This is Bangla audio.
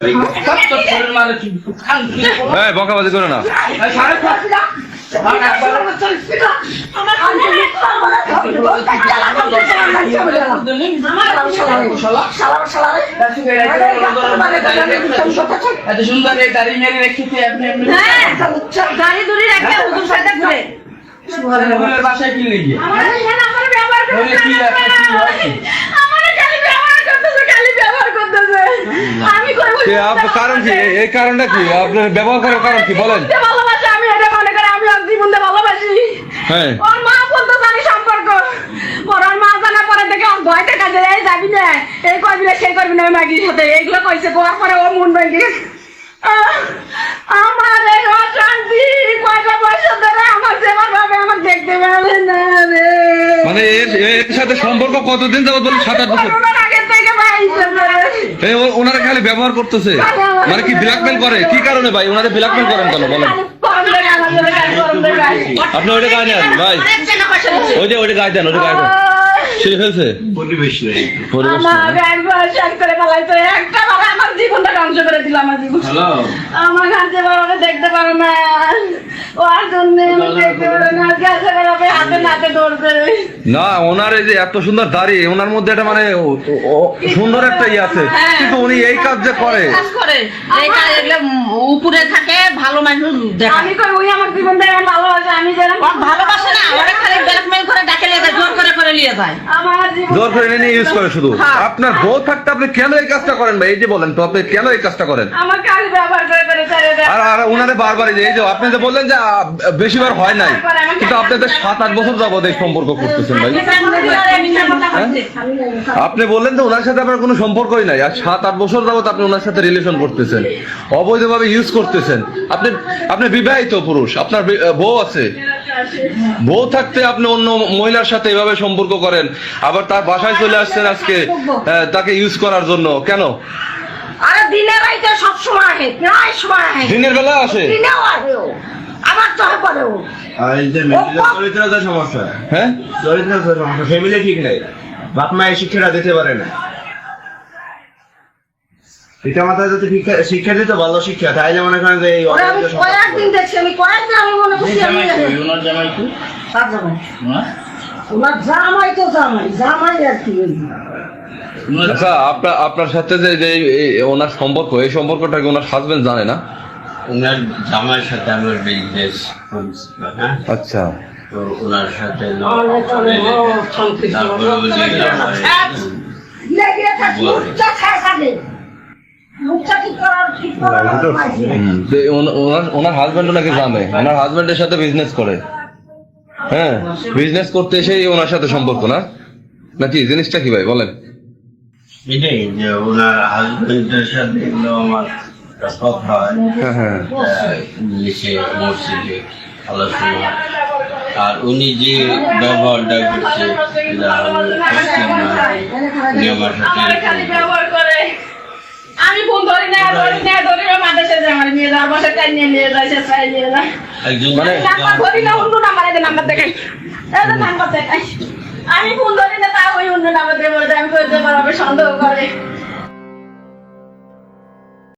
এই বকাবাজি করো না। হ্যাঁ আমি কারণ কি? এই- কারণটা কি? আপনার ব্যবহার করার কারণ কি? বলেন। ভালোবাসি আমি এটা মনে করে আমি ওর জীবনটা ভালোবাসি। হ্যাঁ। ওর মা বলতে জানি সম্পর্ক? ওর মা পরে দেখে ওর ভয় টাকা যে এই যাবি না এই করবি না সেই করবি না ওই মাগির সাথে। এইগুলো কইছে কোয়ার পরে ও মন ভেঙে আমার এই অশান্তি কয়টা বছর ধরে আমার সেবার ভাবে আমার দেখতে পাবে না রে। মানে এর সাথে সম্পর্ক কতদিন যাবত বলেন? সাত আট বছর? এই ওনারা খালি ব্যবহার করতেছে। মানে কি ব্ল্যাকমেল করে? কি কারণে ভাই? ওনারা ব্ল্যাকমেল করেন কেন? বলেন। আপনি ওইটা গায়ে দেন ভাই। ওই যে ওইটা গায়ে দেন ওইটা গায়ে দেন। সে হয়েছে পরিবেশ আমার একবার শেষ করে একটা আমার জীবনটা ধ্বংস করে দিল আমার জীবন। আমার দেখতে পারো না। ওর জন্য দেখতে পারো না। না ওনার এই যে এত সুন্দর দাড়ি ওনার মধ্যে একটা মানে সুন্দর একটা ইয়ে আছে। কিন্তু উনি এই কাজ যে করে। কাজ করে। এই কাজ এগুলো উপরে থাকে ভালো মানুষ আমি কই ওই আমার জীবনটা ভালোবাসে আমি ভালোবাসে না আমার খালি ব্ল্যাকমেল করে ডাকে নিয়ে যায় জোর করে নিয়ে যায়। জোর করে এনে ইউজ করে শুধু। হ্যাঁ। আপনার বউ থাকতে আপনি কেন এই কাজটা করেন ভাই? এই যে বলেন তো আপনি কেন এই কাজটা করেন? আর আর উনারে বারবার এই যে আপনি যে বললেন যে বেশিবার হয় নাই কিন্তু আপনাদের সাত আট বছর যাবত এই সম্পর্ক করতেছেন ভাই। আপনি বললেন তো ওনার সাথে আপনার কোনো সম্পর্কই নাই আর সাত আট বছর যাবত আপনি ওনার সাথে রিলেশন করতেছেন অবৈধভাবে ইউজ করতেছেন। আপনি আপনি বিবাহিত পুরুষ আপনার বউ আছে। বউ থাকতে আপনি অন্য মহিলার সাথে এভাবে সম্পর্ক করেন। আবার তার বাসায় চলে আসছেন আজকে তাকে ইউজ করার জন্য। কেন? আরে দিনে রাইতে সব সময় আহে প্রায় সময় আহে দিনের বেলা আসে? দিনেও আহে ও। আবার চলে পড়ে যে সমস্যা। হ্যাঁ? সমস্যা। ফ্যামিলি ঠিক নেই। বাপ মা এই শিক্ষাটা দিতে পারে না। পিতা মাতা যদি শিক্ষা শিক্ষা দিত ভালো শিক্ষা। তাইলে মনে করেন যে এই সম্পর্ক কয়েকদিন দেখছি আমি কয়েকদিন আমি মনে করছি আমি জামাই জামাই। হ্যাঁ? ওনার জামাই তো জামাই জামাই আর কি আচ্ছা আপনার আপনার সাথে যে যে ওনার সম্পর্ক এই সম্পর্কটা কি ওনার হাজবেন্ড জানে না? ওনার জামাইয়ের সাথে আমার বিজনেস হ্যাঁ? আচ্ছা। তো ওনার সাথে ওনার নাকি জানে? ওনার হাজবেন্ডের সাথে বিজনেস করে। হ্যাঁ বিজনেস করতে এসেই ওনার সাথে সম্পর্ক না? নাকি? জিনিসটা কি ভাই বলেন। এটাই যে ওনার হাজবেন্ডের সাথে এগুলো আমার কথা হয়। হ্যাঁ হ্যাঁ। আহ, মসজিদে আলোচনা আর উনি যে ব্যবহারটা করছে উনি আমার সাথে। আমি ফোন ধরি না ধরি না ধরি না মাদ্রাসা মানে নাম্বার ধরি না, অন্য নাম্বার নাম্বার দেখাই। এদের নাম্বার দেখাই। আমি ফোন ধরি না তা ওই অন্য নাম্বার দেবো আমি করতে পারব সন্দেহ করে।